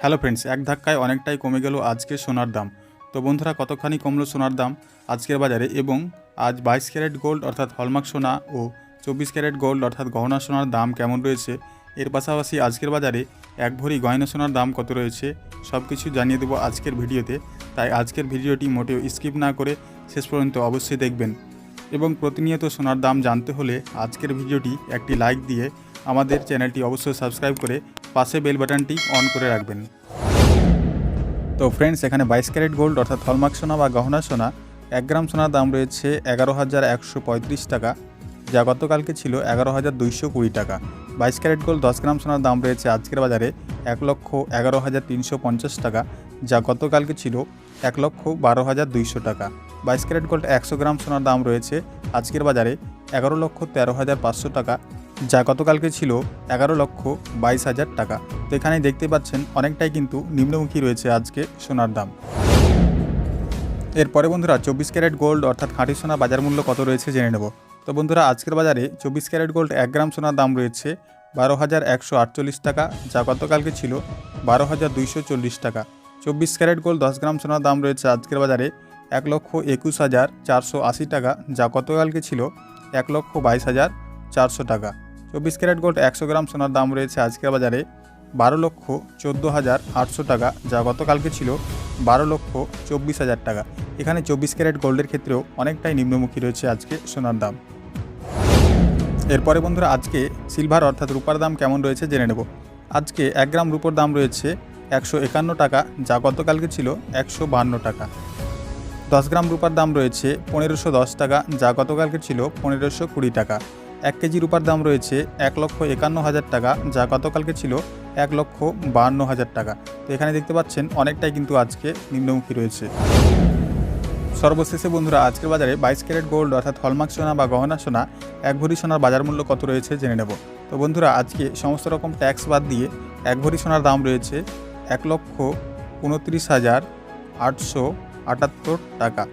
Hello friends, এক ধাক্কায় অনেকটাই কমে গেল আজকে সোনার দাম। তো বন্ধুরা, কতখানি কমলো সোনার দাম আজকের বাজারে এবং আজ বাইশ ক্যারেট গোল্ড অর্থাৎ হলমার্ক সোনা ও চব্বিশ ক্যারেট গোল্ড অর্থাৎ গহনা সোনার দাম কেমন রয়েছে? এর পাশাপাশি আজকের বাজারে এক ভরি গয়না সোনার দাম কত রয়েছে সব কিছু জানিয়ে দেবো আজকের ভিডিওতে। তাই আজকের ভিডিওটি মোটেও স্কিপ না করে শেষ পর্যন্ত অবশ্যই দেখবেন। এবং প্রতিনিয়ত সোনার দাম জানতে হলে আজকের ভিডিওটি একটি লাইক দিয়ে আমাদের চ্যানেলটি অবশ্যই সাবস্ক্রাইব করে পাশে বেল বাটনটি অন করে রাখবেন। তো ফ্রেন্ডস এখানে বাইশ ক্যারেট গোল্ড অর্থাৎ হলমার্ক সোনা বা গহনা সোনা, এক গ্রাম সোনার দাম রয়েছে এগারো হাজার একশো পঁয়ত্রিশ টাকা, যা গতকালকে ছিল এগারো হাজার দুইশো কুড়ি টাকা। বাইশ ক্যারেট গোল্ড দশ গ্রাম সোনার দাম রয়েছে আজকের বাজারে এক লক্ষ এগারো হাজার তিনশো পঞ্চাশ টাকা, যা গতকালকে ছিল এক লক্ষ বারো হাজার দুইশো টাকা। বাইশ ক্যারেট গোল্ড একশো গ্রাম সোনার দাম রয়েছে আজকের বাজারে এগারো লক্ষ তেরো হাজার পাঁচশো টাকা যা গতকালকে ছিল এগারো লক্ষ বাইশ হাজার টাকা। তো এখানে দেখতে পাচ্ছেন, অনেকটাই কিন্তু নিম্নমুখী রয়েছে আজকে সোনার দাম। এরপরে বন্ধুরা, চব্বিশ ক্যারেট গোল্ড অর্থাৎ খাঁটি সোনা বাজার মূল্য কত রয়েছে জেনে নেব। তো বন্ধুরা, আজকের বাজারে চব্বিশ ক্যারেট গোল্ড এক গ্রাম সোনার দাম রয়েছে বারো হাজার একশো আটচল্লিশ টাকা, যা গতকালকে ছিল বারো হাজার দুইশো চল্লিশ টাকা। চব্বিশ ক্যারেট গোল্ড দশ গ্রাম সোনার দাম রয়েছে আজকের বাজারে এক লক্ষ একুশ হাজার চারশো আশি টাকা, যা গতকালকে ছিল এক লক্ষ বাইশ হাজার চারশো টাকা। চব্বিশ ক্যারেট গোল্ড একশো গ্রাম সোনার দাম রয়েছে আজকের বাজারে বারো লক্ষ চোদ্দ হাজার আটশো টাকা, যা গতকালকে ছিল বারো লক্ষ চব্বিশ হাজার টাকা। এখানে চব্বিশ ক্যারেট গোল্ডের ক্ষেত্রেও অনেকটাই নিম্নমুখী রয়েছে আজকে সোনার দাম। এরপরে বন্ধুরা, আজকে সিলভার অর্থাৎ রূপার দাম কেমন রয়েছে জেনে নেব। আজকে এক গ্রাম রূপোর দাম রয়েছে একশো একান্ন টাকা, যা গতকালকে ছিল একশো বাহান্ন টাকা। দশ গ্রাম রূপার দাম রয়েছে পনেরোশো দশ টাকা, যা গতকালকে ছিল পনেরোশো কুড়ি টাকা। এক কেজি রূপার দাম রয়েছে এক লক্ষ একান্ন হাজার টাকা, যা গতকালকে ছিল এক লক্ষ বাহান্ন হাজার টাকা। তো এখানে দেখতে পাচ্ছেন অনেকটাই কিন্তু আজকে নিম্নমুখী রয়েছে। সর্বশেষে বন্ধুরা, আজকের বাজারে বাইশ ক্যারেট গোল্ড অর্থাৎ হলমার্ক সোনা বা গহনা সোনা, এক ভরি সোনার বাজার মূল্য কত রয়েছে জেনে নেব। তো বন্ধুরা, আজকে সমস্ত রকম ট্যাক্স বাদ দিয়ে এক ভরি সোনার দাম রয়েছে এক লক্ষ উনত্রিশ হাজার আটশো আটাত্তর টাকা।